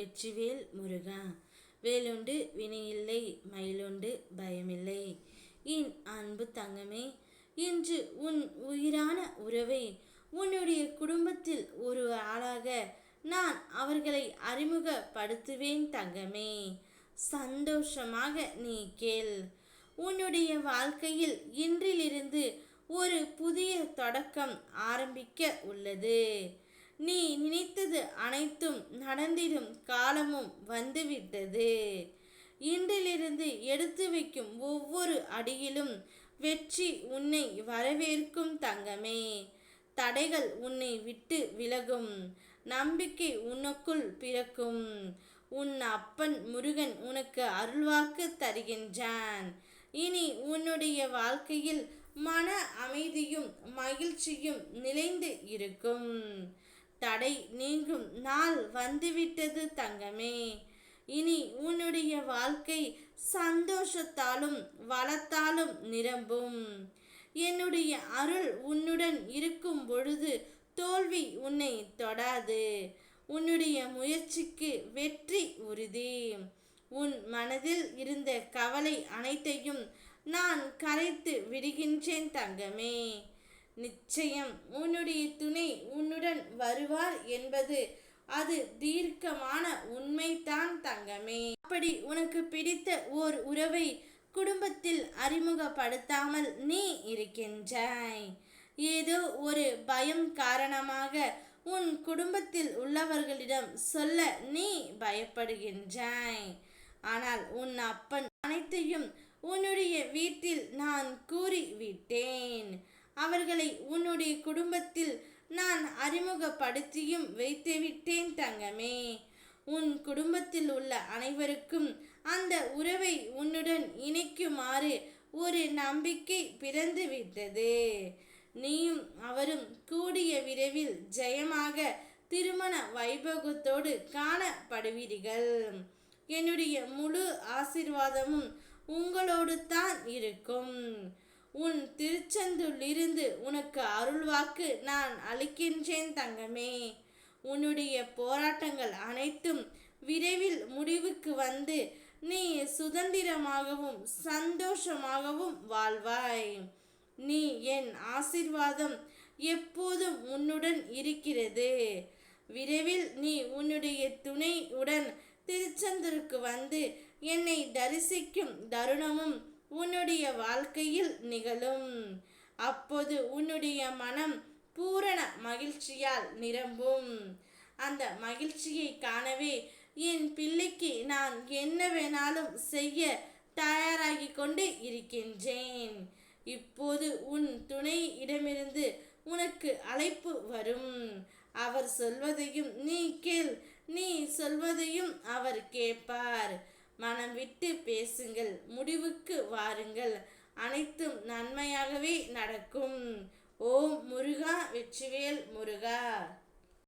வெற்றிவேல் முருகா. வேலுண்டு வினையில்லை மயிலுண்டு பயமில்லை. என் அன்பு தங்கமே இன்று உன் உயிரான உறவை உன்னுடைய குடும்பத்தில் ஒரு ஆளாக நான் அவர்களை அறிமுகப்படுத்துவேன் தங்கமே. சந்தோஷமாக நீ கேள். உன்னுடைய வாழ்க்கையில் இன்றிலிருந்து ஒரு புதிய தொடக்கம் ஆரம்பிக்க உள்ளது. நீ நினைத்தது அனைத்தும் நடந்திடும் காலமும் வந்துவிட்டது. இன்றிலிருந்து எடுத்து வைக்கும் ஒவ்வொரு அடியிலும் வெற்றி உன்னை வரவேற்கும் தங்கமே. தடைகள் உன்னை விட்டு விலகும். நம்பிக்கை உனக்குள் பிறக்கும். உன் அப்பன் முருகன் உனக்கு அருள்வாக்கு தருகின்றான். இனி உன்னுடைய வாழ்க்கையில் மன அமைதியும் மகிழ்ச்சியும் நிலைந்து இருக்கும். தடை நீங்கும் நாள் வந்துவிட்டது தங்கமே. இனி உன்னுடைய வாழ்க்கை சந்தோஷத்தாலும் வளத்தாலும் நிரம்பும். என்னுடைய அருள் உன்னுடன் இருக்கும் பொழுது தோல்வி உன்னை தொடாது. உன்னுடைய முயற்சிக்கு வெற்றி உறுதி. உன் மனதில் இருந்த கவலை அனைத்தையும் நான் கரைத்து விடுகின்றேன் தங்கமே. நிச்சயம். உன்னுடைய துணை உன்னுடன் வருவார் என்பது அது தீர்க்கமான உண்மைதான் தங்கமே. அப்படி உனக்கு பிடித்த ஓர் உறவை குடும்பத்தில் அறிமுகப்படுத்தாமல் நீ இருக்கின்றாய். ஏதோ ஒரு பயம் காரணமாக உன் குடும்பத்தில் உள்ளவர்களிடம் சொல்ல நீ பயப்படுகின்றாய். ஆனால் உன் அப்பன் அனைத்தையும் உன்னுடைய வீட்டில் நான் கூறிவிட்டேன். அவர்களை உன்னுடைய குடும்பத்தில் நான் அறிமுகப்படுத்தியும் வைத்துவிட்டேன் தங்கமே. உன் குடும்பத்தில் உள்ள அனைவருக்கும் அந்த உறவை உன்னுடன் இணைக்குமாறு ஒரு நம்பிக்கை பிறந்து விட்டது நீயும் அவரும் கூடிய விரைவில் ஜெயமாக திருமண வைபோகத்தோடு காணப்படுவீர்கள். என்னுடைய முழு ஆசிர்வாதமும் உங்களோடு தான் இருக்கும். உன் திருச்செந்தூரிலிருந்து உனக்கு அருள்வாக்கு நான் அளிக்கின்றேன் தங்கமே. உன்னுடைய போராட்டங்கள் அனைத்தும் விரைவில் முடிவுக்கு வந்து நீ சுதந்திரமாகவும் சந்தோஷமாகவும் வாழ்வாய். நீ என் ஆசிர்வாதம் எப்போதும் உன்னுடன் இருக்கிறது. விரைவில் நீ உன்னுடைய துணையுடன் திருச்செந்தூருக்கு வந்து என்னை தரிசிக்கும் தருணமும் உன்னுடைய வாழ்க்கையில் நிகழும். அப்போது உன்னுடைய மனம் பூரண மகிழ்ச்சியால் நிரம்பும். அந்த மகிழ்ச்சியை காணவே என் பிள்ளைக்கு நான் என்ன வேணாலும் செய்ய தயாராகி கொண்டு இருக்கின்றேன். இப்போது உன் துணை இடமிருந்து உனக்கு அழைப்பு வரும். அவர் சொல்வதையும் நீ கேள். நீ சொல்வதையும் அவர் கேட்பார். மனம் விட்டு பேசுங்கள் முடிவுக்கு வாருங்கள். அனைத்தும் நன்மையாகவே நடக்கும். ஓம் முருகா வெற்றிவேல் முருகா.